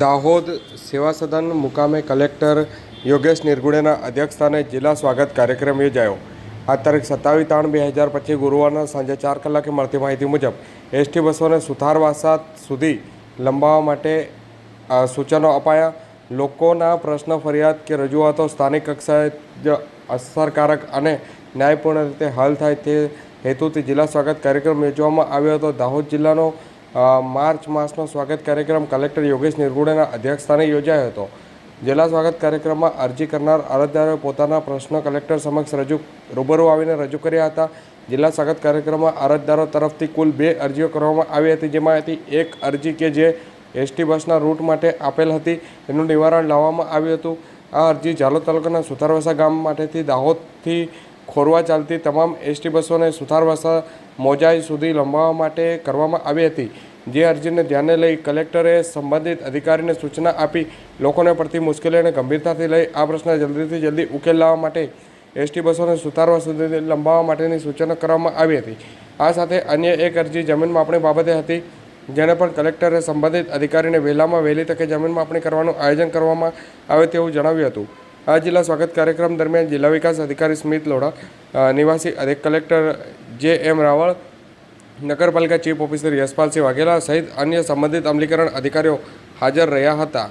દાહોદ સેવા સદન મુકામે કલેક્ટર યોગેશ નિર્ગુડેના અધ્યક્ષસ્થાને જિલ્લા સ્વાગત કાર્યક્રમ યોજાયો. આ તારીખ સત્તાવીસ ત્રણ બે હજાર પચીસ ગુરુવારના સાંજે ચાર કલાકે મળતી માહિતી મુજબ, એસટી બસોને સુથારવાસા સુધી લંબાવવા માટે સૂચનો અપાયા. લોકોના પ્રશ્ન, ફરિયાદ કે રજૂઆતો સ્થાનિક કક્ષાએ જ અસરકારક અને ન્યાયપૂર્ણ રીતે હલ થાય તે હેતુથી જિલ્લા સ્વાગત કાર્યક્રમ યોજવામાં આવ્યો હતો. દાહોદ જિલ્લાનો માર્ચ માસનો સ્વાગત કાર્યક્રમ કલેક્ટર યોગેશ નિર્ગુડેના અધ્યક્ષસ્થાને યોજાયો હતો. જિલ્લા સ્વાગત કાર્યક્રમમાં અરજી કરનાર અરજદારોએ પોતાના પ્રશ્નો કલેક્ટર સમક્ષ રજૂ, રૂબરૂ આવીને રજૂ કર્યા હતા. જિલ્લા સ્વાગત કાર્યક્રમમાં અરજદારો તરફથી કુલ બે અરજીઓ કરવામાં આવી હતી. જેમાંથી એક અરજી કે જે એસટી બસના રૂટ માટે આપેલ હતી. એનું નિવારણ લાવવામાં આવ્યું હતું. આ અરજી ઝાલોદ તાલુકાના સુથારવાસા ગામ માટેથી દાહોદથી ખોરવા ચાલતી તમામ એસટી બસોને સુથારવાસા મોજાઈ સુધી લંબાવવા માટે કરવામાં આવી હતી. જે અરજીને ધ્યાને લઈ કલેક્ટરે સંબંધિત અધિકારીને સૂચના આપી લોકોને પડતી મુશ્કેલીઓને ગંભીરતાથી લઈ આ પ્રશ્ન જલ્દીથી જલ્દી ઉકેલ લાવવા માટે એસટી બસોને સુતારવા સુધી લંબાવવા માટેની સૂચના કરવામાં આવી હતી. આ સાથે અન્ય એક અરજી જમીન માપણી બાબતે હતી, જેને પણ કલેક્ટરે સંબંધિત અધિકારીને વહેલામાં વહેલી તકે જમીન માપણી કરવાનું આયોજન કરવામાં આવે તેવું જણાવ્યું હતું. આ જિલ્લા સ્વાગત કાર્યક્રમ દરમિયાન જિલ્લા વિકાસ અધિકારી સ્મિત લોઢા નિવાસી અધિક કલેક્ટર જે એમ રાવળ, નગરપાલિકા ચીફ ઓફિસર યશપાલસિંહ વાઘેલા સહિત અન્ય સંબંધિત અમલીકરણ અધિકારીઓ હાજર રહ્યા હતા.